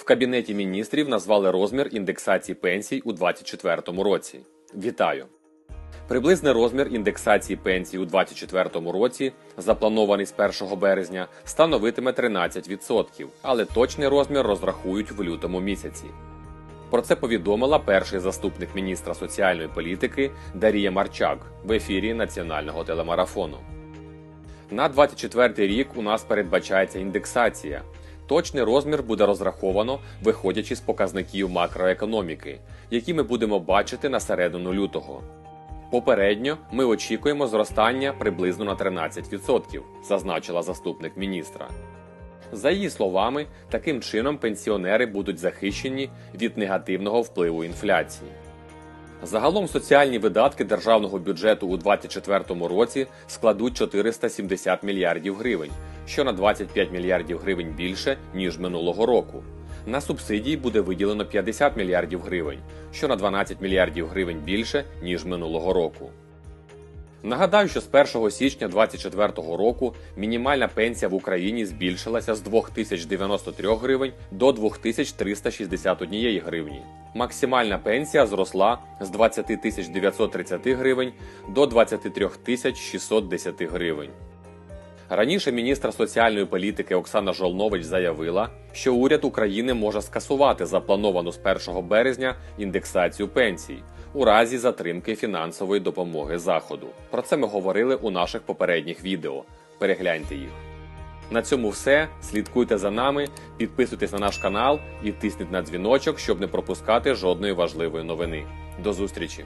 В кабінеті міністрів назвали розмір індексації пенсій у 2024 році. Вітаю! Приблизний розмір індексації пенсій у 2024 році, запланований з 1 березня, становитиме 13%, але точний розмір розрахують в лютому місяці. Про це повідомила перший заступник міністра соціальної політики Дарія Марчак в ефірі національного телемарафону. На 24 рік у нас передбачається індексація. Точний розмір буде розраховано, виходячи з показників макроекономіки, які ми будемо бачити на середину лютого. Попередньо ми очікуємо зростання приблизно на 13%, зазначила заступник міністра. За її словами, таким чином пенсіонери будуть захищені від негативного впливу інфляції. Загалом соціальні видатки державного бюджету у 2024 році складуть 470 мільярдів гривень, що на 25 мільярдів гривень більше ніж минулого року. На субсидії буде виділено 50 мільярдів гривень, що на 12 мільярдів гривень більше ніж минулого року. Нагадаю, що з 1 січня 2024 року мінімальна пенсія в Україні збільшилася з 2093 гривень до 2361 гривні. Максимальна пенсія зросла з 20 930 гривень до 23 610 гривень. Раніше міністр соціальної політики Оксана Жолнович заявила, що уряд України може скасувати заплановану з 1 березня індексацію пенсій у разі затримки фінансової допомоги Заходу. Про це ми говорили у наших попередніх відео. Перегляньте їх. На цьому все. Слідкуйте за нами, підписуйтесь на наш канал і тисніть на дзвіночок, щоб не пропускати жодної важливої новини. До зустрічі!